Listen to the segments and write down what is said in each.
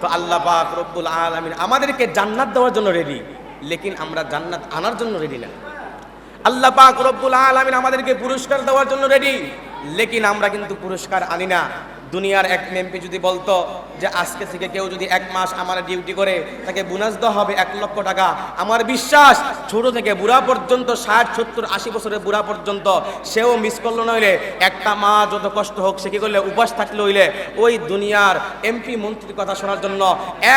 তো আল্লাহ পাক রব্বুল আলমিন আমাদেরকে জান্নাত দেওয়ার জন্য রেডি লেকিন আমরা জান্নাত আনার জন্য রেডি না। আল্লাহ পাক রব্বুল আলমিন আমাদেরকে পুরস্কার দেওয়ার জন্য রেডি লেকিন আমরা কিন্তু পুরস্কার আনি না। দুনিয়ার এক এমপি যদি বলতো যে আজকে থেকে কেউ যদি এক মাস আমার ডিউটি করে, তাকে বোনাস দেওয়া হবে এক লক্ষ টাকা। আমার বিশ্বাস, ছোট থেকে বুড়া পর্যন্ত, ষাট, সত্তর, আশি বছরের বুড়া পর্যন্ত সেও মিস করল নইলে একটা মা যত কষ্ট হোক সে কি করলে, উপাস থাকলে হইলে, ওই দুনিয়ার এমপি মন্ত্রীর কথা শোনার জন্য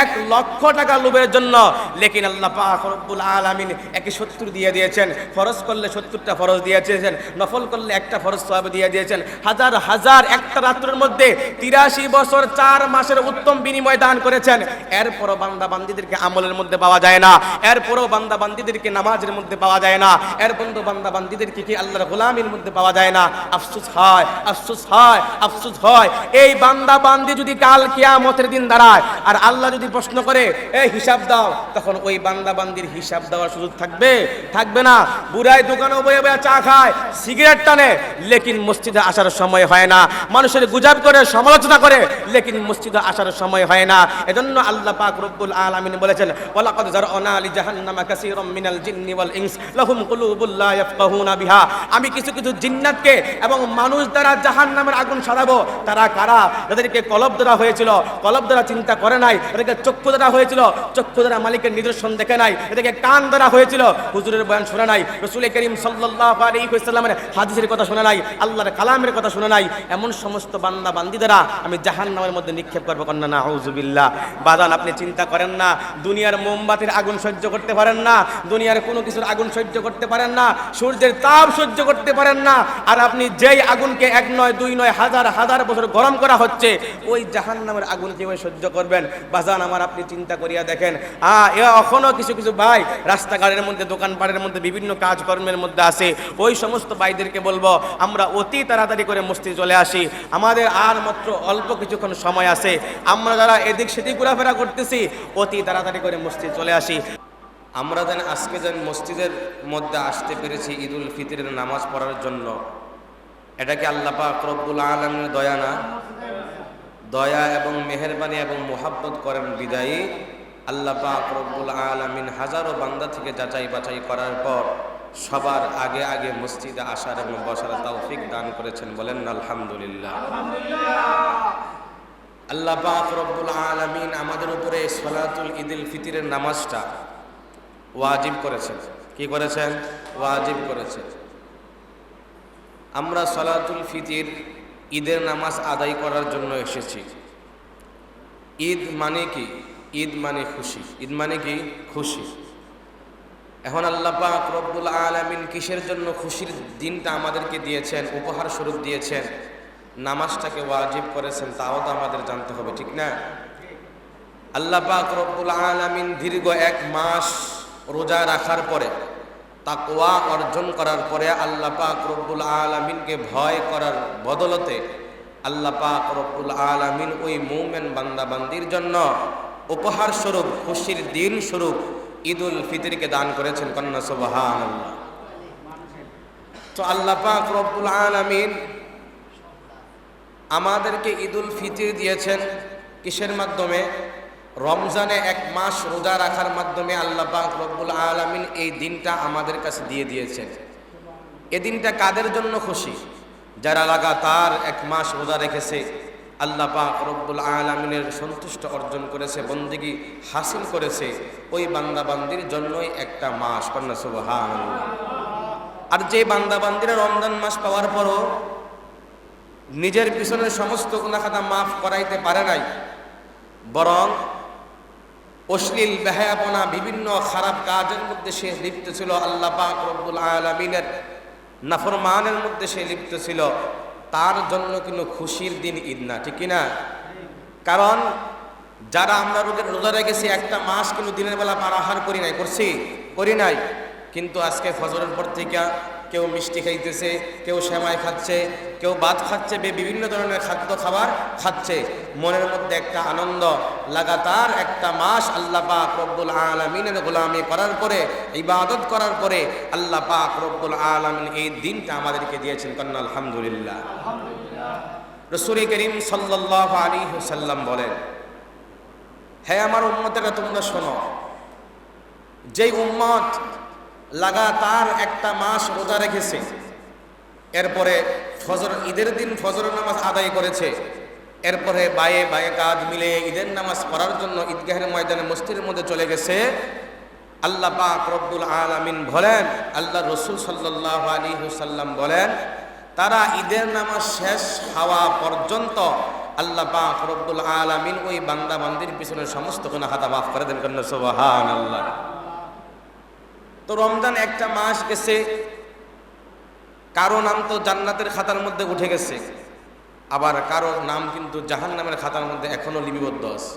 এক লক্ষ টাকা লোভের জন্য লেকিন আল্লাহ পাক রব্বুল আলামিন একে সত্তর দিয়ে দিয়েছেন। ফরজ করলে সত্তরটা ফরজ দিয়ে দিয়েছেন, নফল করলে একটা ফরজ সব দিয়ে দিয়েছেন। হাজার হাজার, একটা রাত্রের মধ্যে তিরাশি বছর চার মাসের উত্তম বিনিময় দান করেছেন। এরপরও বান্দা বান্দিদেরকে আমলের মধ্যে পাওয়া যায় না। এরপরও বান্দা বান্দিদেরকে নামাজের মধ্যে পাওয়া যায় না। এরপরও বান্দা বান্দিদেরকে কি আল্লাহর গোলামির মধ্যে পাওয়া যায় না? আফসুস হয় আফসুস হয় আফসুস হয়। এই বান্দা বান্দি যদি কাল কিয়ামতের দিন দাঁড়ায় আর আল্লাহ যদি প্রশ্ন করে এই হিসাব দাও, তখন ওই বান্দা বান্দির হিসাব দেওয়ার সুযোগ থাকবে? থাকবে না। বুড়াই দোকানে বয়ে বয়ে চা খায়, সিগারেট টানে। লেকিন মসজিদে আসার সময় হয় না। মানুষের গুজাব করে সমালোচনা করে, লেকিন মসজিদে আসার সময় হয় না। এজন্য আল্লাহ পাক রব্বুল আলামিন বলেছেন, ওয়ালাকাদ জারআনা লি জাহান্নামা কাসীরাম মিনাল জিন্নি ওয়াল ইনস, লাহুম কুলুবুল লা ইয়াফকাহুনা বিহা। আমি কিছু কিছু জিন্নাতকে এবং মানুষ দ্বারা জাহান্নামের আগুন সারাবো। তারা কারা? যাদেরকে কলব দ্বারা হয়েছিল, কলব দ্বারা চিন্তা করে নাই তাদেরকে চক্ষু দ্বারা হয়েছিল, চক্ষু দ্বারা মালিকের নিদর্শন দেখে নাই এদেরকে কান দ্বারা হয়েছিল, হুজুরের বয়ান শোনা নাই, রসুল করিম সাল্লাল্লাহু আলাইহি ওয়াসাল্লামের হাদিসের কথা শোনা নাই, আল্লাহর কালামের কথা শোনা নাই। এমন সমস্ত বান্দা বান্দি দ্বারা আমি জাহান্নামের মধ্যে নিক্ষেপ করব, কন্যা না আউযুবিল্লাহ বাদান, আপনি চিন্তা করেন না, দুনিয়ার মোমবাতির আগুন সহ্য করতে পারেন না, দুনিয়ার কোনো কিছুর আগুন সহ্য করতে পারেন না, সূর্যের তাপ সহ্য করতে পারেন না, আর আপনি যেই আগুনকে এক নয়, দুই নয়, হাজার হাজার বছর গরম করা হচ্ছে, ওই জাহান্নামের আগুন কীভাবে সহ্য করবেন? বাজান আমার আপনি চিন্তা করিয়া দেখেন, আ, এ এখনও কিছু কিছু ভাই রাস্তাঘাটের মধ্যে, দোকানপাটের মধ্যে, বিভিন্ন কাজকর্মের মধ্যে আছে, ওই সমস্ত ভাইদেরকে বলব, আমরা অতি তাড়াতাড়ি করে মস্তি চলে আসি, আমাদের আর মাত্র অল্প কিছুক্ষণ সময় আছে। আমরা যারা এদিক সেদিক ঘোরাফেরা করতেছি, অতি তাড়াতাড়ি করে মসজিদ চলে আসি। আমরা যেন আজকে যেন মসজিদের মধ্যে আসতে পেরেছি ঈদুল ফিতরের নামাজ পড়ার জন্য। এটা কি আল্লাহ পাক রব্বুল আলমের দয়া না? দয়া এবং মেহেরবানি এবং মোহাব্বত করেন বিদায়ী। আল্লাহ পাক রব্বুল আলমিন হাজারো বান্দা থেকে যাচাই বাছাই করার পর সবার আগে আগে মসজিদে আসার এবং বসার তৌফিক দান করেছেন বলেন আলহামদুলিল্লাহ। আল্লাহ রব্বুল আলমিন আমাদের উপরে সলাতুল ঈদুল ফিতিরের নামাজটা ওয়াজিব করেছেন। কি করেছেন? ওয়াজিব করেছেন। আমরা সলাতুল ফিতির ঈদের নামাজ আদায় করার জন্য এসেছি। ঈদ মানে কি? ঈদ মানে খুশি। ঈদ মানে কি? খুশি। এখন আল্লাহ পাক রব্বুল আলামিন কিসের জন্য খুশির দিনটা আমাদেরকে দিয়েছেন, উপহার স্বরূপ দিয়েছেন, নামাজটাকে ওয়াজিব করেছেন তাও তো আমাদের জানতে হবে, ঠিক না? আল্লাহ পাক রব্বুল আলামিন দীর্ঘ এক মাস রোজা রাখার পরে, তাকওয়া অর্জন করার পরে আল্লাহ পাক রব্বুল আলামিনকে ভয় করার বদলতে আল্লাহ পাক রব্বুল আলামিন ওই মুমেন বান্দাবান্দির জন্য উপহার স্বরূপ, খুশির দিন স্বরূপ ঈদুল ফিতরকে দান করেছেন কন্যা সুবহান তো আল্লাহ পাক রব্বুল আলামিন আমাদেরকে ঈদুল ফিতর দিয়েছেন কিসের মাধ্যমে? রমজানে এক মাস রোজা রাখার মাধ্যমে আল্লাহ পাক রব্বুল আলমিন এই দিনটা আমাদের কাছে দিয়ে দিয়েছেন। এ দিনটা কাদের জন্য খুশি? যারা লাগাতার এক মাস রোজা রেখেছে আল্লাহ পাক রব্বুল আলমিনের সন্তুষ্ট অর্জন করেছে, বন্দিগি হাসিল করেছে, ওই বান্দাবান্দির জন্যই একটা মাস কন্যা সুবহান আর যে বান্দাবান্দিরা রমজান মাস পাওয়ার পরও নিজের পিছনের সমস্ত গুণাখাতা মাফ করাইতে পারে নাই, বরং অশ্লীল, বেহায়াপনা, বিভিন্ন খারাপ কাজের মধ্যে সে লিপ্ত ছিল, আল্লাহ পাক রব্বুল আলমিনের নাফরমানের মধ্যে সে লিপ্ত ছিল। তার জন্য কিন্তু খুশির দিন ঈদ না, ঠিক না কারণ যারা আমরা রোগের রোজা রেখেছি, একটা মাস কিন্তু দিনের বেলা পারাহার করি নাই, করছি? করি নাই। কিন্তু আজকে ফজরের পর থেকে কেউ মিষ্টি খাইতেছে, কেউ সেমাই খাচ্ছে, কেউ ভাত খাচ্ছে বিভিন্ন ধরনের খাদ্য খাবার খাচ্ছে। মনের মধ্যে একটা আনন্দ, লাগাতার একটা মাস আল্লাহ পাক রব্বুল আলমিনের গোলামি করার পরে, ইবাদত করার পরে আল্লাহ পাক রব্বুল আলমিন এই দিনটা আমাদেরকে দিয়েছেন কন্যা, আলহামদুলিল্লাহ। রসুল করিম সাল্লাহ আলী সাল্লাম বলেন হ্যাঁ আমার উম্মতেরা, তোমরা শোনো, যেই উম্মত লাগাতার একটা মাস রোজা রেখেছে। এরপরে ফজর, ঈদের দিন ফজর নামাজ আদায় করেছে। এরপরে বায়ে বায়ে কাজ মিলে ঈদের নামাজ পড়ার জন্য ঈদগাহের ময়দানে মসজিদের মধ্যে চলে গেছে। আল্লাহ পাক রব্বুল আলামিন বলেন, আল্লাহ রসুল সাল্লাহ আলী হুসাল্লাম বলেন, তারা ঈদের নামাজ শেষ হওয়া পর্যন্ত আল্লাহ পাক রব্বুল আলামিন ওই বান্দা বান্দির পিছনে সমস্ত কোনো হাতা মাফ করে দেন কেন সোবাহান আল্লাহ তো রমজান একটা মাস গেছে, কারও নাম তো জান্নাতের খাতার মধ্যে উঠে গেছে, আবার কারও নাম কিন্তু জাহান নামের খাতার মধ্যে এখনও লিপিবদ্ধ আছে।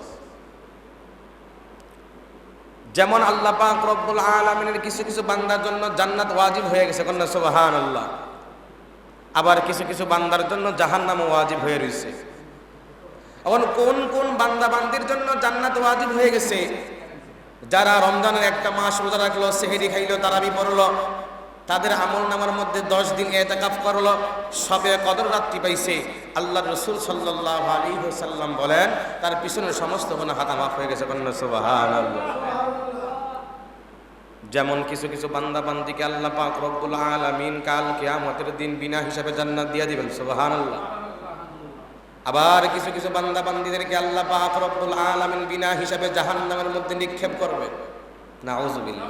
যেমন আল্লাহ পাক রব্বুল আলমিনের কিছু কিছু বান্দার জন্য জান্নাত ওয়াজিব হয়ে গেছে, কন্যা সুবাহান আল্লাহ আবার কিছু কিছু বান্দার জন্য জাহান নাম ওয়াজিব হয়ে রয়েছে এখন কোন কোন বান্দা বান্দির জন্য জান্নাত ওয়াজিব হয়ে গেছে? যারা রমজানের একটা মাস রোজা রাখল, সেহেরি খাইলো, তারাবি পড়ল, তাদের আমল নামার মধ্যে দশ দিন এতেকাফ করল, সবে কদর রাত্রি পাইছে। আল্লাহ রসুল সাল্লাহ আলী সাল্লাম বলেন, তার পিছনে সমস্ত কোনো হাতা মাফ হয়ে গেছে সুবাহান যেমন কিছু কিছু বান্দা বান্দিকে আল্লাহ পাক রব্বুল আলামিন কাল কিয়ামতের দিন বিনা হিসাবে জান্নাত দিয়ে দিবেন, সুবহানাল্লাহ। আবার কিছু কিছু বান্দা বান্দিদেরকে আল্লাহ পাক রব্বুল আলামিন বিনা হিসাবে জাহান্নামের মধ্যে নিক্ষেপ করবে। নাউজুবিল্লাহ।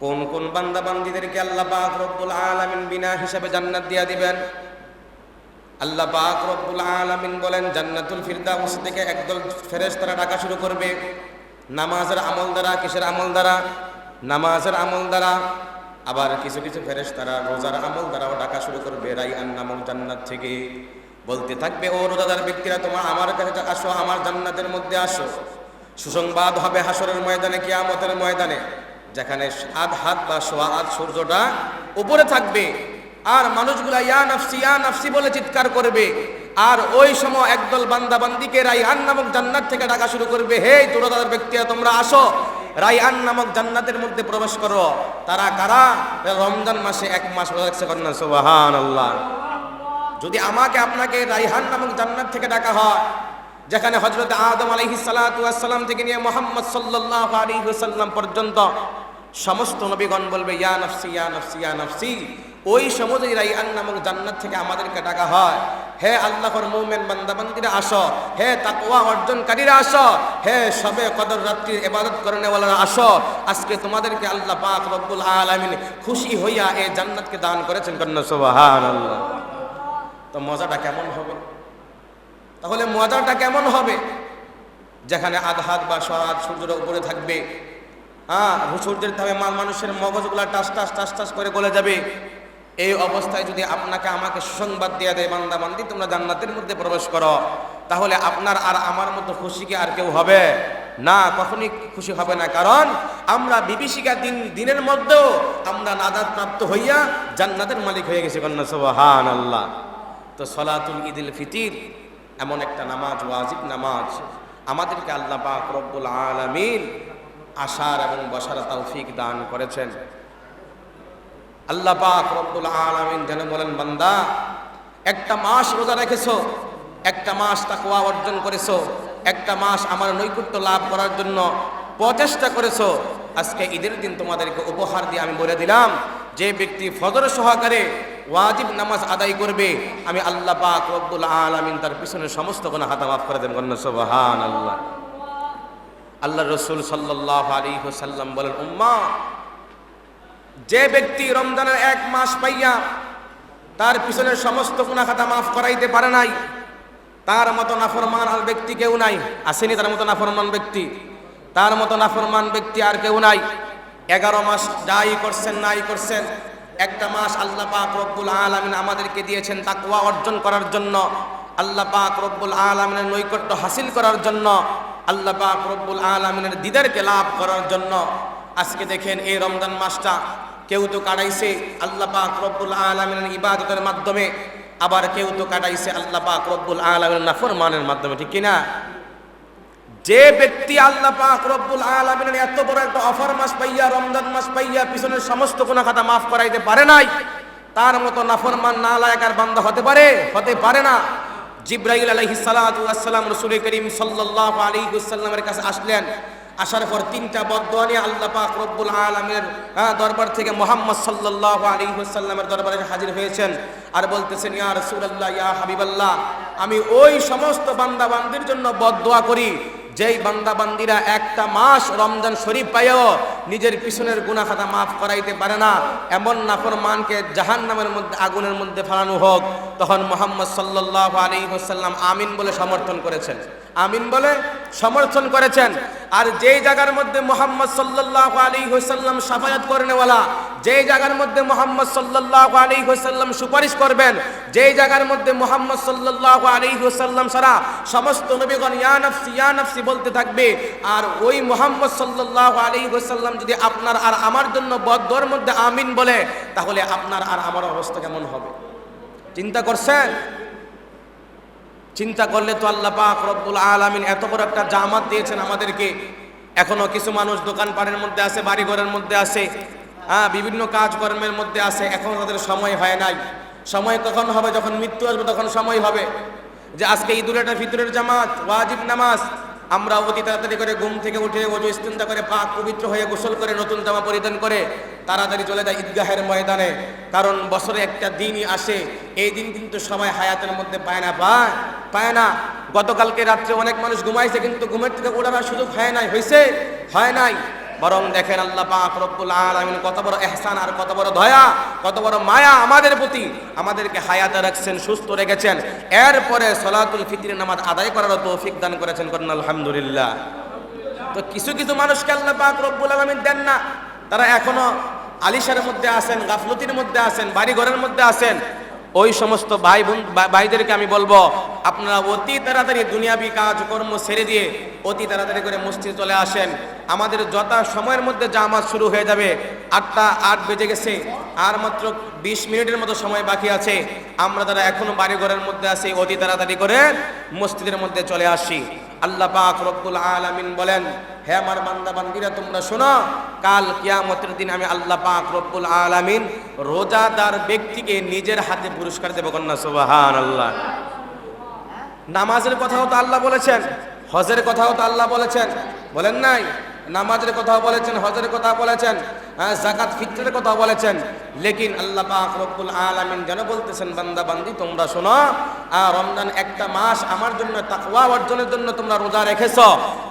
কোন কোন বান্দা বান্দিদেরকে আল্লাহ পাক রব্বুল আলামিন বিনা হিসাবে জান্নাত দিয়া দিবেন? আল্লাহ পাক রব্বুল আলামিন বলেন, জান্নাতুল ফিরদাউস থেকে একদল ফেরেশতারা ডাকা শুরু করবে। নামাজের আমল দ্বারা, কিসের আমল দ্বারা? নামাজের আমল দ্বারা। আবার কিছু কিছু ফেরেশতারা রোজার আমল দ্বারাও ডাকা শুরু করবে রাইয়ান নামক জান্নাত থেকে। বলতে থাকবে, ও রোজাদার ব্যক্তিরা, তোমার আমার কাছে আসো, আমার জান্নাতের মধ্যে আসো। সুসংবাদ হবে হাসরের ময়দানে, কিয়ামতের ময়দানে, যেখানে সাত হাত বা সোয়া হাত সূর্যটা উপরে থাকবে। আর মানুষগুলা, ইয়া নাফসি ইয়া নাফসি বলে চিৎকার করবে। আর ওই সময় একদল বান্দা বান্দিকে রাইহান নামক জান্নাত থেকে ডাকা শুরু করবে। হে তোরাদার ব্যক্তিরা, তোমরা আসো, রাইহান নামক জান্নাতের মধ্যে প্রবেশ করো। তারা কারা? রমজান মাসে এক মাস রাখছে কন্যা সুবাহান আল্লাহ যদি আমাকে আপনাকে রাইহান নামক জান্নাত থেকে ডাকা হয়, যেখানে হজরত আদম আলহি সালাতাম থেকে নিয়ে মোহাম্মদ সাল্লাহ আলী পর্যন্ত, সমস্ত নবীগণ বলবে, ইয়া নফসি ইয়া নফসি ইয়া নফসি। ওই সময় রাইয়ান নামক জান্নাত থেকে আমাদেরকে ডাকা হয়। হে আল্লাহর মৌমেন বান্দাবান্দিরা আসো, হে তাকওয়া অর্জনকারীরা আসো, হে সবে কদর রাত্রির ইবাদত করনেওয়ালারা আসো। আজকে তোমাদেরকে আল্লাহ পাক রব্বুল আলামিন খুশি হইয়া এই জান্নাতকে দান করেছেন কন্যা, সুবহানাল্লাহ। তো মজাটা কেমন হবে? তাহলে মজাটা কেমন হবে? যেখানে আধাত বা সরাত সূর্যের উপরে থাকবে হ্যাঁ সূর্যের তাবে মানুষের মগজগুলা টাস টাস টাস টাস করে গলে যাবে। এই অবস্থায় যদি আপনাকে আমাকে সুসংবাদ দিয়ে দেয়, বান্দা বান্দি, তোমরা জান্নাতের মধ্যে প্রবেশ করো, তাহলে আপনার আর আমার মতো খুশি কি আর কেউ হবে না, কখনই খুশি হবে না। কারণ আমরা বিভীষিকা দিন, দিনের মধ্যেও আমরা নাজাদ প্রাপ্ত হইয়া জান্নাতের মালিক হয়ে গেছি কন্যা সোহান আল্লাহ তো সলাতুল ঈদুল ফিতির এমন একটা নামাজ, ওয়াজিব নামাজ আমাদেরকে আল্লাহ পাক রব্বুল আলামিন আশার এবং বসার তৌফিক দান করেছেন। আল্লাহ পাক রব্বুল আলামিন যেন বলেন, বান্দা, একটা মাস রোজা রেখেছো, একটা মাস তাকওয়া অর্জন করেছ, একটা মাস আমার নৈকুট্য লাভ করার জন্য প্রচেষ্টা করেছ, আজকে ঈদের দিন তোমাদেরকে উপহার দিয়ে আমি বলে দিলাম। যে ব্যক্তি ফজর সহকারে ওয়াজিব নামাজ আদায় করবে, আমি আল্লাহ পাক রব্বুল আলামিন তার পিছনে সমস্ত কোনো হাতা মাফ করে দেন কন্যা আল্লাহ আল্লাহ রসুল সাল্লাহ আলী সাল্লাম বলেন, উম্মা, যে ব্যক্তি রমজানের এক মাস পাইয়া তার পিছনে সমস্ত গুণা খাতা মাফ করাইতে পারে নাই, তার মতো নাফরমান আর ব্যক্তি কেউ নাই। আসেনি তার মতো নাফরমান ব্যক্তি, তার মতো নাফরমান ব্যক্তি আর কেউ নাই। এগারো মাস যাই করছেন, নাই করছেন, একটা মাস আল্লাহ পাক রব্বুল আলমিন আমাদেরকে দিয়েছেন তাকুয়া অর্জন করার জন্য, আল্লাহ পাক রব্বুল আলমিনের নৈকট্য হাসিল করার জন্য, আল্লাহ পাক রব্বুল আলমিনের দিদারকে লাভ করার জন্য। আজকে দেখেন এই রমজান মাসটা কেউ তো কাটাইছে আল্লাহ পাক রব্বুল আলমিনের ইবাদতের মাধ্যমে, আবার কেউ তো কাটাইছে আল্লাহ পাক রব্বুল আলমিনের নাফরমানের মাধ্যমে, ঠিক কিনা? যে ব্যক্তি আল্লাহ পাক রব্বুল আলামিনের এত বড় একটা অফার মাস পাইয়া, রমজান মাস পাইয়া পিছনের সমস্ত গুনাহ খাতা মাফ করাইতে পারে নাই, তার মতো নাফরমান নালায়ক আর বান্দা হতে পারে? হতে পারে না। জিব্রাইল আলাইহি সালাতু ওয়াসসালাম রাসূল করিম সাল্লাল্লাহু আলাইহি ওয়াসাল্লামের কাছে আসলেন। আসার পর তিনটা বদদোয়া নিয়ে আল্লাহ পাক রব্বুল আলামিনের দরবার থেকে মুহাম্মদ সাল্লাল্লাহু আলাইহি ওয়াসাল্লামের দরবারে হাজির হয়েছেন আর বলতেছেন, ইয়া রাসূলুল্লাহ, ইয়া হাবিবাল্লাহ, আমি ওই সমস্ত বান্দা বান্দির জন্য বদদোয়া করি। যেই বান্দা বান্দিরা একটা মাস রমজান শরীফ পাইও নিজের পিছনের গুনাহ খাতা মাফ করাইতে পারে না, এমন নাফরমানকে জাহান্নামের মধ্যে, আগুনের মধ্যে ফেলানো হোক, তখন মোহাম্মদ সাল্লাল্লাহু আলাইহি হোসাল্লাম আমিন বলে সমর্থন করেছেন। আমিন বলে সমর্থন করেছেন। আর যেই জায়গার মধ্যে মোহাম্মদ সাল্লাল্লাহু আলাইহি হোসাল্লাম সাফায়াত করেনেওয়ালা যেই জায়গার মধ্যে মোহাম্মদ সাল্লাল্লাহু আলাইহি ওয়াসাল্লাম সুপারিশ করবেন যেই জায়গার মধ্যে মোহাম্মদ সাল্লাল্লাহু আলাইহি ওয়াসাল্লাম সারা সমস্ত নবীগণ ইয়া নফসি ইয়া নফসি বলতে থাকবে, আর ওই মোহাম্মদ সাল্লাল্লাহু আলাইহি ওয়াসাল্লাম যদি আপনার আর আমার জন্য বদর মধ্যে আমিন বলে, তাহলে আপনার আর আমার অবস্থা কেমন হবে? চিন্তা করছেন? চিন্তা করলে তো আল্লাহ পাক রব্বুল আলামিন এত বড় একটা জামাত দিয়েছেন আমাদেরকে। এখনও কিছু মানুষ দোকানপাটের মধ্যে আছে, বাড়িঘরের মধ্যে আছে। হ্যাঁ বিভিন্ন কাজকর্মের মধ্যে আছে, এখন তাদের সময় হয় নাই। সময় কখন হবে? যখন মৃত্যু আসবে, তখন সময় হবে। যে আজকে ঈদুল একটা ফিতরের জামাত, ওয়াজিব নামাজ, আমরা অতি তাড়াতাড়ি করে ঘুম থেকে উঠে ওজু ইস্তিনতা করে পাক পবিত্র হয়ে গোসল করে নতুন জামা পরিধান করে তাড়াতাড়ি চলে যায় ঈদগাহের ময়দানে। কারণ বছরে একটা দিনই আসে, এই দিন কিন্তু সময় হায়াতের মধ্যে পায় না পায় পায় না। গতকালকে রাত্রে অনেক মানুষ ঘুমাইছে, কিন্তু ঘুমের থেকে ওঠার সুযোগ হয় নাই হয়েছে হয় নাই। বরং দেখেন আল্লাহ পাক রব্বুল আলামিন কত বড় এহসান আর কত বড় দয়া, কত বড় মায়া আমাদের প্রতি আমাদেরকে হায়াতে রাখছেন, সুস্থ রেখেছেন। এরপরে সলাতুল ফিতরের নামাজ আদায় করার তৌফিক দান করেছেন করেন আলহামদুলিল্লাহ। তো কিছু কিছু মানুষকে আল্লাহ পাক রব্বুল আলামিন দেন না। তারা এখনও আলিশার মধ্যে আছেন, গাফলতির মধ্যে আছেন বাড়ি ঘরের মধ্যে আছেন। ওই সমস্ত ভাই বোন ভাইদেরকে আমি বলব, আপনারা অতি তাড়াতাড়ি দুনিয়াবি কাজকর্ম ছেড়ে দিয়ে অতি তাড়াতাড়ি করে মসজিদে চলে আসেন। আমাদের যথা সময়ের মধ্যে জামাত শুরু হয়ে যাবে, আটটা আট বেজে গেছে, আর মাত্র বিশ মিনিটের মতো সময় বাকি আছে। আমরা তারা এখনও বাড়ি ঘরের মধ্যে আছি, অতি তাড়াতাড়ি করে মসজিদের মধ্যে চলে আসি। আল্লাহ পাক রব্বুল আলামিন বলেন হে আমার বান্দা বান্দিরা তোমরা শোনো, কাল কিয়ামতের দিন আমি আল্লাহ পাক রব্বুল আলামিন রোজাদার ব্যক্তিকে নিজের হাতে পুরস্কার দেব কন্যা সুবাহান আল্লাহ নামাজের কথাও তো আল্লাহ বলেছেন, হজের কথাও তো আল্লাহ বলেছেন। বলেন নাই? নামাজের কথা বলেছেন, হজের কথা বলেছেন হ্যাঁ জাকাত ফিতরের কথা বলেছেন। লেকিন আল্লাহ পাক রব্বুল আলামিন যেন বলতেছেন, বান্দা, বান্দি, তোমরা শোনো আর রমজান একটা মাস আমার জন্য তাকওয়া অর্জনের জন্য তোমরা রোজা রেখেছো।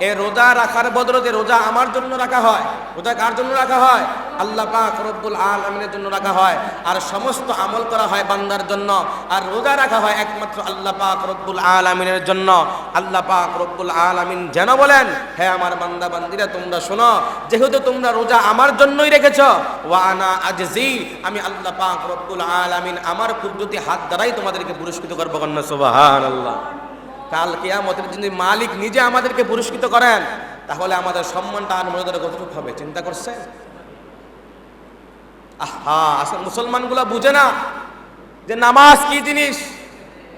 এ রোজা রাখার বদলে রোজা আমার জন্য রাখা হয়, রোজা কার জন্য রাখা হয়? আল্লাহ পাক রব্বুল আল আমিনের জন্য রাখা হয়। আর সমস্ত আমল করা হয় বান্দার জন্য। আর রোজা রাখা হয় একমাত্র আল্লাহ পাক রব্বুল আল আমিনের জন্য। আল্লাহ পাক রব্বুল আল আমিন যেন বলেন, হে আমার বান্দা বান্দিরা তোমরা শোনো, যেহেতু তোমরা রোজা আমার জন্যই রেখেছ ওয়ানা আজজি, আমি আল্লাহ পাক রব্বুল আল আমিন আমার কুদরতি হাত দ্বারাই তোমাদেরকে পুরস্কৃত করব কন্যা সুবাহান আল্লাহ কাল কেয়ামতের যদি মালিক নিজে আমাদেরকে পুরস্কৃত করেন, তাহলে আমাদের সম্মানটা আর মর্যাদা কতটুকু হবে। চিন্তা করছে আহা, আসলে মুসলমানগুলা বুঝে না যে নামাজ কি জিনিস?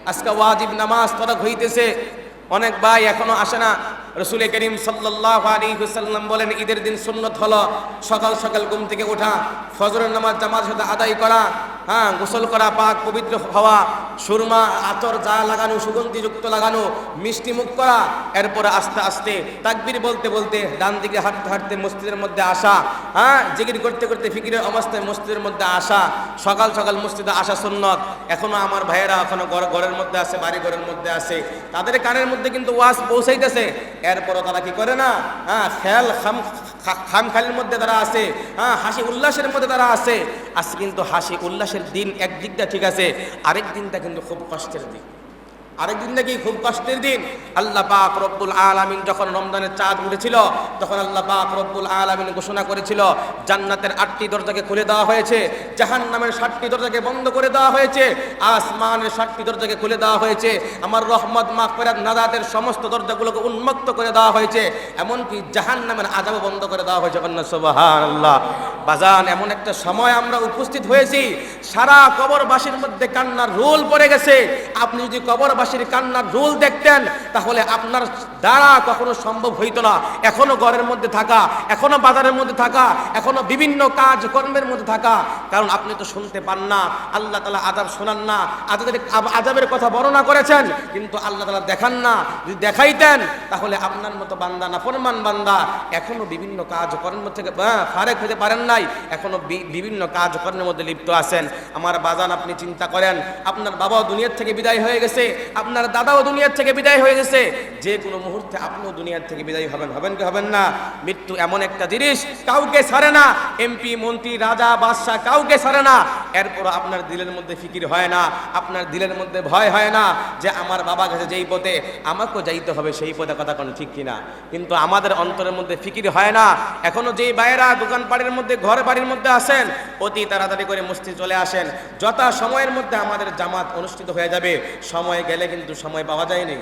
আজকে ওয়াজিব নামাজ তোরা হইতেছে। অনেক ভাই এখনও আসে না। রসুল করিম সাল্লাহ আলী হুসাল্লাম বলেন, ঈদের দিন সুন্নত হলো সকাল সকাল ঘুম থেকে ওঠা, ফজরের নামাজ জামাত সাথে আদায় করা হ্যাঁ গোসল করা, পাক পবিত্র হওয়া, সুরমা, আতর যা লাগানো, সুগন্ধিযুক্ত লাগানো, মিষ্টি মুখ করা, এরপরে আস্তে আস্তে তাকবির বলতে বলতে ডান দিকে হাঁটতে হাঁটতে মসজিদের মধ্যে আসা হ্যাঁ জিকির করতে করতে ফিকিরের অবস্থায় মসজিদের মধ্যে আসা, সকাল সকাল মসজিদে আসা সুন্নত। এখনও আমার ভাইয়েরা এখনও ঘর, ঘরের মধ্যে আছে, বাড়ি ঘরের মধ্যে আছে। তাদের কানের মধ্যে কিন্তু ওয়াজ পৌঁছাইতেছে। এরপরও তারা কি করে না? হ্যাঁ খেয়াল খাম খামখালির মধ্যে তারা আছে হ্যাঁ হাসি উল্লাসের মধ্যে তারা আছে। আজকে কিন্তু হাসি উল্লাসের দিন একদিকটা ঠিক আছে, আরেক দিনটা কিন্তু খুব কষ্টের দিন। আরেকদিন নাকি খুব কষ্টের দিন। আল্লাহ পাক রব্বুল আলামিন যখন রমজানের চাঁদ উঠেছিল, তখন আল্লাহ পাক রব্বুল আলামিন ঘোষণা করেছিল, জান্নাতের আটটি দরজাকে খুলে দেওয়া হয়েছে, জাহান্নামের ষাটটি দরজাকে বন্ধ করে দেওয়া হয়েছে, আসমানের ষাটটি দরজাকে খুলে দেওয়া হয়েছে, আমার রহমত মাগফিরাত নাজাতের সমস্ত দরজাগুলোকে উন্মুক্ত করে দেওয়া হয়েছে, এমনকি জাহান্নামের আযাব বন্ধ করে দেওয়া হয়েছে। কন্যা সুবহানাল্লাহ। বাজান, এমন একটা সময় আমরা উপস্থিত হয়েছি, সারা কবরবাসীর মধ্যে কান্নার রোল পড়ে গেছে। আপনি যদি কবরবাসী গ্রামবাসীর কান্নার রোল দেখতেন তাহলে আপনার দ্বারা কখনো সম্ভব হইতো না। এখনও ঘরের মধ্যে থাকা এখনও বাজারের মধ্যে থাকা এখনও বিভিন্ন কাজ কর্মের মধ্যে থাকা। কারণ আপনি তো শুনতে পান না আল্লাহ তালা আজাব শোনান না আজাদের আজাবের কথা বর্ণনা করেছেন কিন্তু আল্লাহ তালা দেখান না। যদি দেখাইতেন তাহলে আপনার মতো বান্দা না ফরমান বান্দা এখনও বিভিন্ন কাজ কর্ম থেকে আহ, ফারেক হতে পারেন নাই। এখনও বিভিন্ন কাজ কর্মের মধ্যে লিপ্ত আছেন। আমার বাজান আপনি চিন্তা করেন আপনার বাবা দুনিয়ার থেকে বিদায় হয়ে গেছে আপনার দাদাও দুনিয়ার থেকে বিদায় হয়ে গেছে। যে কোনো মুহূর্তে আপনিও দুনিয়ার থেকে বিদায় হবেন হবেন কি হবেন না? মৃত্যু এমন একটা জিনিস, কাউকে ছাড়ে না। এমপি, মন্ত্রী, রাজা, বাদশাহ কাউকে ছাড়ে না। এরপর আপনার দিলের মধ্যে ফিকির হয় না, আপনার দিলের মধ্যে ভয় হয় না যে আমার বাবা গেছে যেই পথে। আমাকেও যাইতে হবে সেই পথে কথা কোনো ঠিক কিনা। কিন্তু আমাদের অন্তরের মধ্যে ফিকির হয় না। এখনও যেই বাইরা দোকানপাড়ের মধ্যে ঘর বাড়ির মধ্যে আসেন অতি তাড়াতাড়ি করে মসজিদ চলে আসেন। যথা সময়ের মধ্যে আমাদের জামাত অনুষ্ঠিত হয়ে যাবে। সময় গেলে কিন্তু সময় পাওয়া যায়নি।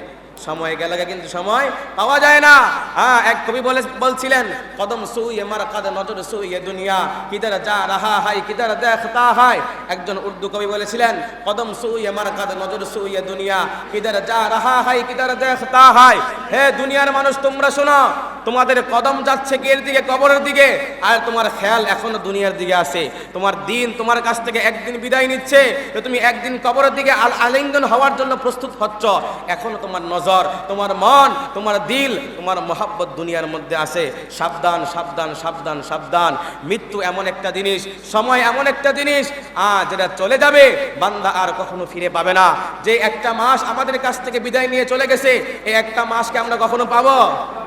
সময় গেলে কিন্তু সময় পাওয়া যায় না। হ্যাঁ এক কবি বলে বলছিলেন, কদম সুইয়ে মার কাদে নজর সুইয়ে দুনিয়া। কিদার যা রাহা হাই কিদার দেখতা হাই একজন উর্দু কবি বলেছিলেন, কদম সুইয়ে মার কাদে নজর সুইয়ে দুনিয়া। কিদার যা রাহা হাই কিদার দেখতা হাই হে দুনিয়ার মানুষ, তোমরা শোনো তোমাদের কদম যাচ্ছে কের দিকে, কবরের দিকে? আর তোমার খেয়াল এখনও দুনিয়ার দিকে আছে। তোমার দিন তোমার কাছ থেকে একদিন বিদায় নিচ্ছে। তো তুমি একদিন কবরের দিকে আল আলিঙ্গন হওয়ার জন্য প্রস্তুত হচ্ছ। এখনও তোমার নজর, তোমার মন, তোমার দিল, তোমার মহাব্বত দুনিয়ার মধ্যে আছে। সাবধান সাবধান সাবধান সাবধান। মৃত্যু এমন একটা জিনিস, সময় এমন একটা জিনিস। আ যেটা চলে যাবে, বান্দা আর কখনো ফিরে পাবে না। যে একটা মাস আমাদের কাছ থেকে বিদায় নিয়ে চলে গেছে, এই একটা মাসকে আমরা কখনো পাবো?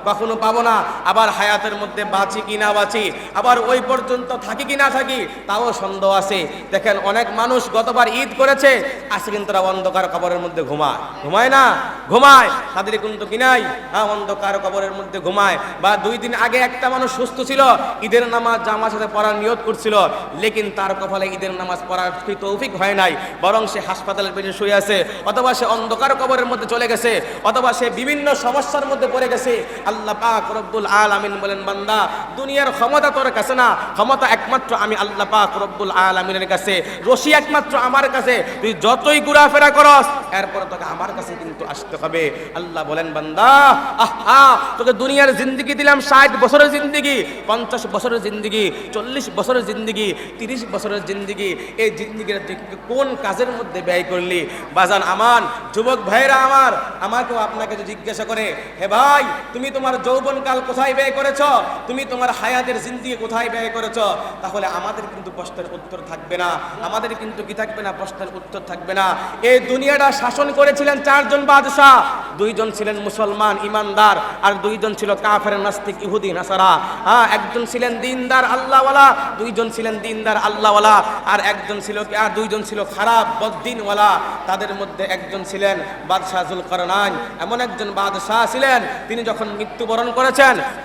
কখনো পাবো না, আবার হায়াতের মধ্যে বাঁচি কি না বাঁচি, আবার ওই পর্যন্ত থাকি কি না থাকি, তাও সন্দেহ আছে। দেখেন, অনেক মানুষ গতবার ঈদ করেছে, আজকে কিন্তু তারা অন্ধকার কবরের মধ্যে ঘুমায়। ঘুমায় না? ঘুমায়। তাদের কিন্তু কি নাই? হ্যাঁ অন্ধকার কবরের মধ্যে ঘুমায়। বা দুই দিন আগে একটা মানুষ সুস্থ ছিল, ঈদের নামাজ জামার সাথে পড়ার নিয়ত করছিল, লেকিন তার কপালে ঈদের নামাজ পড়ার তৌফিক হয় নাই, বরং সে হাসপাতালের পেছনে শুয়ে আছে, অথবা সে অন্ধকার কবরের মধ্যে চলে গেছে, অথবা সে বিভিন্ন সমস্যার মধ্যে পড়ে গেছে, আল্লাহ পাক রব্বুল আলামিন বলেন, বান্দা, দুনিয়ার ক্ষমতা তোর কাছে না। ক্ষমতা একমাত্র আমি আল্লাহ পাক রব্বুল আলামিনের কাছে। রশি একমাত্র আমার কাছে। তুই যতই ঘোরাফেরা করস, এরপর তোকে আমার কাছে কিন্তু আসতে হবে। আল্লাহ বলেন, বান্দা, আহা, তোকে দুনিয়ার জিন্দগি দিলাম, ষাট বছরের জিন্দগি, পঞ্চাশ বছরের জিন্দগি, চল্লিশ বছরের জিন্দগি, তিরিশ বছরের জিন্দগি। এই জিন্দগির কোন কাজের মধ্যে ব্যয় করলি? বাজান আমার যুবক ভাইরা আমার, আমাকেও আপনাকে জিজ্ঞাসা করে, হে ভাই, তুমি তোমার যৌবনকাল কোথায় ব্যয় করেছ? তুমি তোমার হায়াতের জিন্দিগি কোথায় ব্যয় করেছ? তাহলে আমাদের কিন্তু প্রশ্নের উত্তর থাকবে না। আমাদের কিন্তু কি থাকবে না? প্রশ্নের উত্তর থাকবে না। এই দুনিয়াটা শাসন করেছিলেন চারজন বাদশাহ। দুইজন ছিলেন মুসলমান, ইমানদার, আর দুইজন ছিল কাফের, নাস্তিক, ইহুদি, নাসারা। হ্যাঁ একজন ছিলেন দিনদার, আল্লাহওয়ালা, দুইজন ছিলেন দিনদার, আল্লাহওয়ালা, আর একজন ছিল আর দুইজন ছিল খারাপ, বদ্দিনওয়ালা। তাদের মধ্যে একজন ছিলেন বাদশাহ জুলকরনাইন। এমন একজন বাদশাহ ছিলেন, তিনি যখন মৃত্যুবরণ করেছেন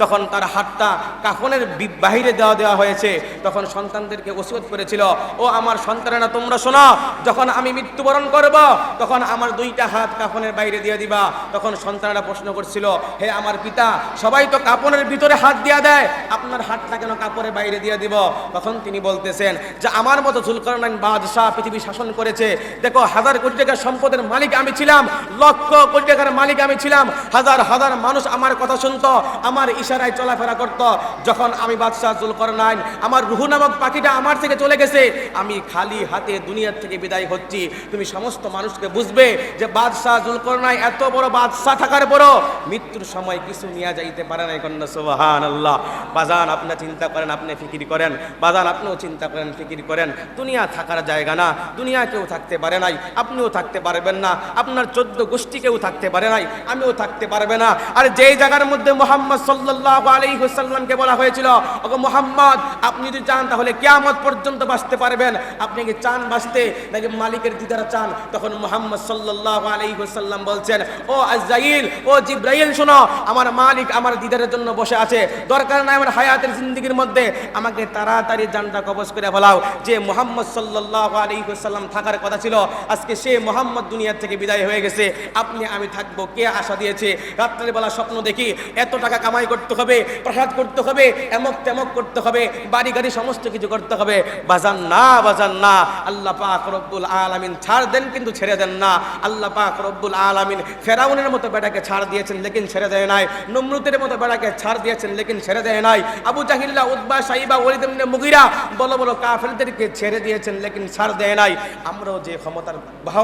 তখন তার হাতটা কাফনের বাহিরে দেওয়া দেওয়া হয়েছে। তখন সন্তানদেরকে ওসিয়ত করেছিল, ও আমার সন্তানেরা, তোমরা শোনো, যখন আমি মৃত্যুবরণ করব, তখন আমার দুইটা হাত কাফনের বাইরে দিয়ে দিবা। তখন সন্তানেরা প্রশ্ন করছিল, হে আমার পিতা, সবাই তো কাপনের ভিতরে হাত দিয়া দেয়, আপনার হাতটা কেন কাপড়ের বাইরে দিয়ে দিব? তখন তিনি বলতেছেন যে, আমার মতো জুলকারনাইন বাদশাহ পৃথিবী শাসন করেছে। দেখো, হাজার কোটি টাকার সম্পদের মালিক আমি ছিলাম, লক্ষ কোটি টাকার মালিক আমি ছিলাম, হাজার হাজার মানুষ আমার কথা শুনতো আমার ইশারায় চলাফেরা করত। যখন আমি বাদশাহ জুলকারনাইন, আমার রুহু নামক পাখিটা আমার থেকে চলে গেছে, আমি খালি হাতে দুনিয়ার থেকে বিদায় হচ্ছি। তুমি সমস্ত মানুষকে বুঝবে যে বাদশাহ জুলকারনাইন এত বড় বাদশাহ থাকার পরও মৃত্যুর সময় কিছু নিয়ে যাইতে পারে না কন্যা সুবহান আল্লাহ বাজান, আপনি চিন্তা করেন, আপনি ফিকির করেন। বাজান, আপনিও চিন্তা করেন, ফিকির করেন। দুনিয়া থাকার জায়গা না, দুনিয়া কেউ থাকতে পারে নাই। আপনিও থাকতে পারবেন না, আপনার চোদ্দ গোষ্ঠী কেউ থাকতে পারে নাই, আমিও থাকতে পারবে না। আর যেই জায়গার মধ্যে মোহাম্মদ সাল্লাহ আলাইসাল্লামকে বলা হয়েছিল, ওগো মোহাম্মদ, আপনি যদি চান তাহলে কেয়ামত পর্যন্ত বাঁচতে পারবেন। আপনি কি চান বাঁচতে নাকি মালিকের দিদারা চান? তখন মোহাম্মদ সাল্লাহ আলাইসাল্লাম বলছেন, ও আজরাইল ও জিব্রাইল, শোনো, আমার মালিক আমার দিদারের জন্য বসে আছে। দরকার নাই আমার হায়াতের জিন্দগির মধ্যে। আমাকে তাড়াতাড়ি জানটা কবজ করে বলাও যে মোহাম্মদ সাল্লাল্লাহু আলাইহি ওয়াসাল্লাম থাকার কথা ছিল, আজকে সে মোহাম্মদ দুনিয়ার থেকে বিদায় হয়ে গেছে। আপনি, আমি থাকব, কে আশা দিয়েছে? রাত্রের বেলা স্বপ্ন দেখি, এত টাকা কামাই করতে হবে প্রসাদ করতে হবে এমক তেমক করতে হবে বাড়ি গাড়ি সমস্ত কিছু করতে হবে। বাজান না বাজান না আল্লাহ পাক রব্বুল আলামিন ছাড় দেন কিন্তু ছেড়ে দেন না। আল্লাহ পাক রব্বুল আলামিন ফেরাউনের মতো বেটাকে ছাড় দিয়েছেন লেকিন ছেড়ে দেয় নাই। নমরুতের মতো বেটাকে ছাড় দিয়েছেন লেকিন ছেড়ে দেয় নাই। আবু জাহিল্লা উদ্বা সাইবা ওলিদ মুগিরা বলো বলো কাফেরদেরকে ছেড়ে দিয়েছেন লেকিন ছাড় দেয় নাই। আমরাও যে ক্ষমতার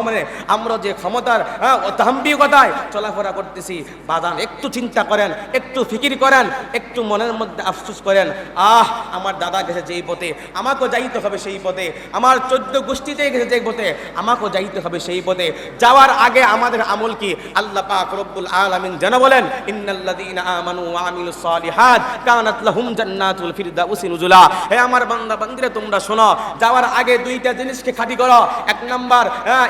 মানে আমরা যে ক্ষমতার হ্যাঁ, ও চলাফেরা করতেছি বাদান একটু চিন্তা করেন একটু ফিকির করেন, একটু মনের মধ্যে আফসুস করেন, আহ, আমার দাদা গেছে যেই পথে, আমাকেও যাইতে হবে সেই পথে, আমার চোদ্দ গোষ্ঠীতে গেছে যে পথে, আমাকেও যাইতে হবে সেই পথে। যাওয়ার আগে আমাদের আমল কি? আল্লাহ পাক রব্বুল আলামিন যেন বলেন, ইন্নাল্লাযীনা আমানু ওয়া আমিলুস সালিহাত কানাত লাহুম জান্নাতুল ফিরদাউসি নুজুলা। হে আমার বান্দা, বান্দিরা, তোমরা শোনো, যাওয়ার আগে দুইটা জিনিসকে খাঁটি করো। এক নাম্বার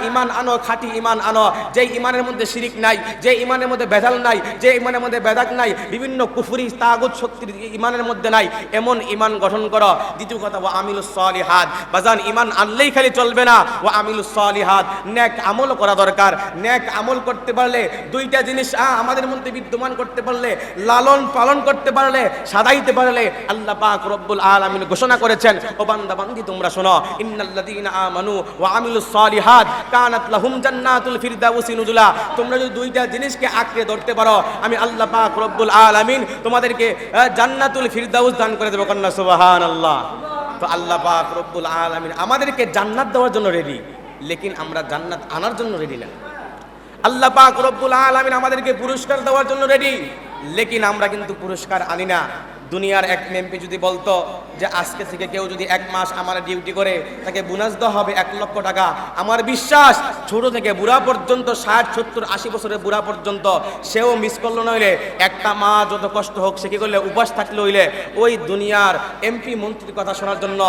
ইমান আনো, খাঁটি ইমান আনো। যে ইমানের মধ্যে শিরিক নাই যে ইমানের মধ্যে বেদাল নাই যে ইমানের মধ্যে বেদাক নাই বিভিন্ন কুফুরি তাগুত শক্তির ইমানের মধ্যে নাই। এমন ইমান গঠন করো। দ্বিতীয় কথা ও আমিলুস সালিহাত। বাজান, ইমান আনলেই খালি চলবে না। ও আমিলুস সালিহাত। নেক আমল করা দরকার। নেক আমল করতে পারলে দুইটা জিনিস আমাদের মধ্যে বিদ্যমান করতে পারলে, লালন পালন করতে পারলে সাদাইতে পারলে আল্লাহ পাক রব্বুল আলামিন ঘোষণা করেছেন, ও বান্দা, বান্দি, তোমরা শোনো, ইন্নাল্লাযীনা আমানু ওয়া আমিলুস সালিহাত, কানাত লাহুম জান্নাতুল ফিরদাউসি নুজুলা। তোমরা যদি দুইটা জিনিসকে আঁকড়ে ধরতে পারো, আমি আল্লাহ পাক রব্বুল আলামিন তোমাদেরকে জান্নাতুল ফিরদাউস দান করে দেবো কন্যা সুবাহান আল্লাহ তো আল্লাহ পাক রব্বুল আলামিন আমাদেরকে জান্নাত দেওয়ার জন্য রেডি লেকিন আমরা জান্নাত আনার জন্য রেডি না। আল্লাহ পাক রব্বুল আলামিন আমাদেরকে পুরস্কার দেওয়ার জন্য রেডি লেকিন আমরা কিন্তু পুরস্কার আনি না। দুনিয়ার এক এমপি যদি বলতো যে আজকে থেকে কেউ যদি এক মাস আমার ডিউটি করে, তাকে বোনাস দেওয়া হবে এক লক্ষ টাকা। আমার বিশ্বাস, ছোট থেকে বুড়া পর্যন্ত, ষাট, সত্তর, আশি বছরের বুড়া পর্যন্ত সেও মিস করল নইলে, একটা মা যত কষ্ট হোক সে কী করলে, উপাস থাকলে হইলে, ওই দুনিয়ার এমপি মন্ত্রীর কথা শোনার জন্য,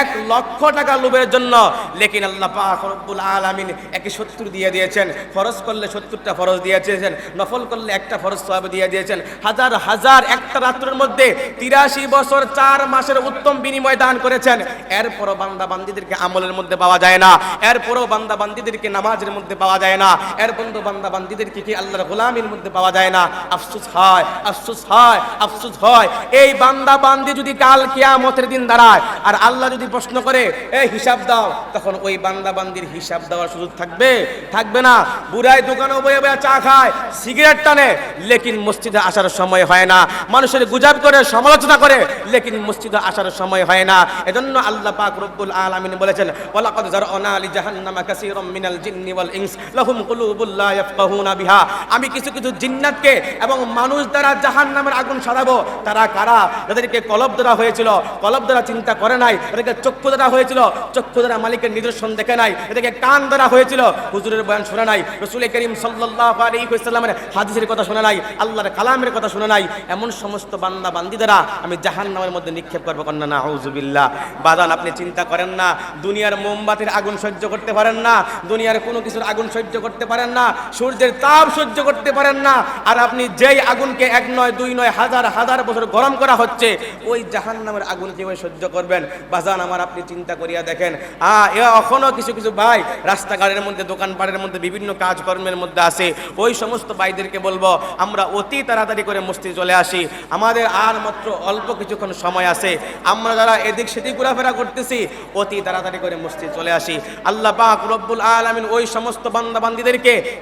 এক লক্ষ টাকা লোভের জন্য, লেকিন আল্লাহ পাক রব্বুল আলামিন একে সত্তর দিয়ে দিয়েছেন। ফরজ করলে সত্তরটা ফরজ দিয়ে দিয়েছেন, নফল করলে একটা ফরজ সব দিয়ে দিয়েছেন। হাজার হাজার, একটা রাত্রের মধ্যে তিরাশি বছর চার মাসের উত্তম বিনিময় দান করেছেন। এরপরও বান্দা বান্দিদেরকে আমলের মধ্যে পাওয়া যায় না। এরপরও বান্দা বান্দিদেরকে নামাজের মধ্যে পাওয়া যায় না। এর বন্ধু বান্দা বান্দিদেরকে কি আল্লাহর গোলামির মধ্যে পাওয়া যায় না? আফসুস হয় আফসুস হয় আফসুস হয়। এই বান্দা বান্দি যদি কাল কিয়ামতের দিন দাঁড়ায় আর আল্লাহ যদি প্রশ্ন করে এই হিসাব দাও, তখন ওই বান্দা বান্দির হিসাব দেওয়ার সুযোগ থাকবে? থাকবে না। বুড়ায় দোকানে বয়ে বয়ে চা খায়, সিগারেট টানে, লেকিন মসজিদে আসার সময় হয় না। মানুষের গুজাব করে সমালোচনা করে। লেকিন মসজিদে আসার সময় হয় না। এজন্য আল্লাহ পাক রব্বুল আলামিন বলেছেন, ওয়ালাকাদ জারআনা লি জাহান্নামা কাসীরাম মিনাল জিন্নি ওয়াল ইনস, লাহুম কুলুবুল লা ইয়াফকাহুনা বিহা। আমি কিছু কিছু জিন্নাতকে এবং মানুষ দ্বারা জাহান্নামের আগুন সারাবো। তারা কারা? যাদেরকে কলব দ্বারা হয়েছিল। কলব দ্বারা চিন্তা করে নাই। এদেরকে চক্ষু দ্বারা হয়েছিল। চক্ষু দ্বারা মালিকের নিদর্শন দেখে নাই। এদেরকে কান দ্বারা হয়েছিল। হুজুরের বয়ান শুনে নাই। রসুল করিম সাল্লাল্লাহু আলাইহি ওয়াসাল্লামের হাদিসের কথা শুনে নাই। আল্লাহর কালামের কথা শুনে নাই। এমন সমস্ত বান্দা বান্দি দ্বারা আমি জাহান্নামের মধ্যে নিক্ষেপ করব, কন্যা না আউযুবিল্লাহ বাদান, আপনি চিন্তা করেন না, দুনিয়ার মোমবাতির আগুন সহ্য করতে পারেন না, দুনিয়ার কোনো কিছুর আগুন সহ্য করতে পারেন না, সূর্যের তাপ সহ্য করতে পারেন না, আর আপনি যেই আগুনকে এক নয়, দুই নয়, হাজার হাজার বছর গরম করা হচ্ছে, ওই জাহান্নামের আগুন কীভাবে সহ্য করবেন? বাজান, আমার আপনি চিন্তা করিয়া দেখেন, আ, এ এখনও কিছু কিছু ভাই রাস্তাঘাটের মধ্যে, দোকানপাটের মধ্যে, বিভিন্ন কাজকর্মের মধ্যে আসে ওই সমস্ত ভাইদেরকে বলব, আমরা অতি তাড়াতাড়ি করে মস্তি চলে আসি, আমাদের আর মাত্র অল্প কিছুক্ষণ সময় আছে। আমরা যারা এদিক সেদিক ঘোরাফেরা করতেছি, অতি তাড়াতাড়ি করে মসজিদ চলে আসি। আল্লাহ পাক রব্বুল আলামিন ওই সমস্ত বান্দা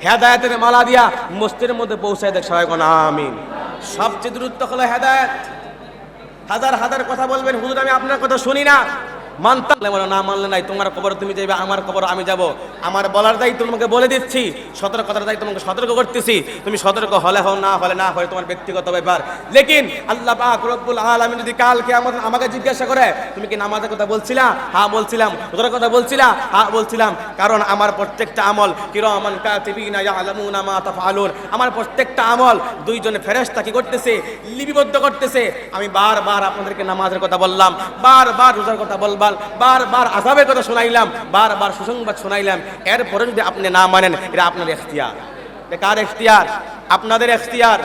হেদায়তের মালা দিয়া মসজিদের মধ্যে পৌঁছায় দেখ সবাই আমিন। সবচেয়ে দূরত্ব হলো হেদায়ত। হাজার হাজার কথা বলবেন। হুজুর, আমি আপনার কথা শুনি না। না মানলে নাই, তোমার তুমি যাবে আমার আমি যাব। আমার বলার তোমাকে বলে দিচ্ছি, সতর্কতার তোমাকে সতর্ক করতেছি। তুমি সতর্ক হলে হও, না হলে না হয় তোমার ব্যক্তিগত ব্যাপার। লেকিন আল্লাহ পাক রব্বুল আলামিন যদি কালকে আমাকে জিজ্ঞাসা করে, তুমি কি নামাজের কথা বলছিলা? হ্যাঁ বলছিলাম। কথা বলছিলা? হ্যাঁ বলছিলাম। কারণ আমার প্রত্যেকটা আমল, কিরমান কাতিবিনা ইয়ালামুনা মা আমার প্রত্যেকটা আমল দুইজনে ফেরেশতা কি করতেছে? লিপিবদ্ধ করতেছে। আমি বারবার আপনাদেরকে নামাজের কথা বললাম, বারবার রোজার কথা বলবাল বারবার আযাবের কথা শোনাইলাম বারবার সুসংবাদ শোনাইলাম। এরপরে যদি আপনি না মানেন, এটা আপনার ইখতিয়ার এটা কার এখতিয়ার? আপনাদের এখতিয়ার।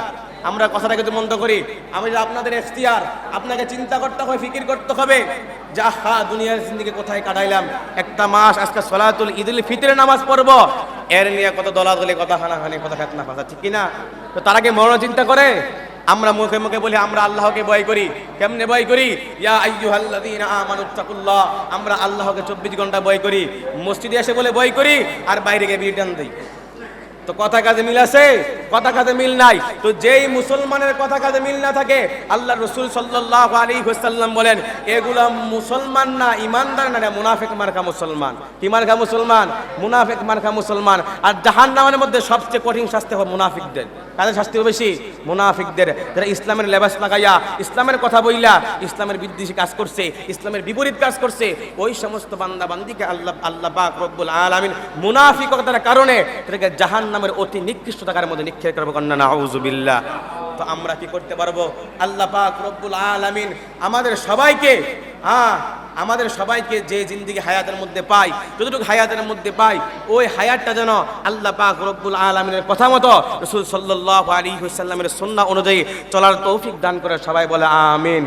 আমরা কথাটা কিন্তু মন্দ করি। আমি আপনাদের এখতিয়ার, আপনাকে চিন্তা করতে হবে, ফিকির করতে হবে। যা হা, দুনিয়ার জিন্দিকে কোথায় কাটাইলাম? একটা মাস, আজকে সলাতুল ঈদুল ফিতরে নামাজ পড়ব। এর নিয়ে কত দলাদলি কথা হানাহানি কথা ফেতনা ফাঁসা, ঠিক কিনা? তো তার আগে মরণ চিন্তা করে? আমরা মুখে মুখে বলি, আমরা আল্লাহকে ভয় করি। কেমনে ভয় করি? আমরা আল্লাহকে 24 ঘণ্টা ভয় করি। মসজিদে এসে বলে ভয় করি, আর বাইরে গিয়ে বিড়ি টান দিই। তো কথা কাজে মিল আছে? কথা কাজে মিল নাই। তো যেই মুসলমানের কথা কাজে মিল না থাকে, আল্লাহ রসুল সাল্লাল্লাহু আলাইহি ওয়াসাল্লাম বলেন, এগুলো মুসলমান না, ইমানদার না না মুনাফিক মার্কা মুসলমান। কি মার্কা মুসলমান? মুনাফিক মার্কা মুসলমান। আর জাহান্নামের মধ্যে সবচেয়ে কঠিন শাস্তি হবে মুনাফিকদের। কাদের শাস্তি হবে বেশি মুনাফিকদের। যারা ইসলামের লেবাস লাগাইয়া ইসলামের কথা বইলা ইসলামের বিদ্বেষী কাজ করছে, ইসলামের বিপরীত কাজ করছে, ওই সমস্ত বান্দা বান্দিকে আল্লাহ আল্লাহ পাক রব্বুল আলামিন মুনাফিকতার কারণে তাদেরকে জাহান্নামের অতি নিকৃষ্ট টাকার মধ্যে নিক্ষেপ করব। কন্যা, নাউজুবিল্লাহ। তো আমরা কি করতে পারব? আল্লাহ পাক রব্বুল আলামিন আমাদের সবাইকে হ্যাঁ আমাদের সবাইকে যে জিন্দিগি হায়াতের মধ্যে পাই যতটুকু হায়াতের মধ্যে পাই ওই হায়াতটা যেন আল্লাহ পাক রব্বুল আলমিনের কথা মতো রসুল সাল্লাহ আলী হুসাল্লামের সন্না অনুযায়ী চলার তৌফিক দান করে সবাই বলে, আমিন।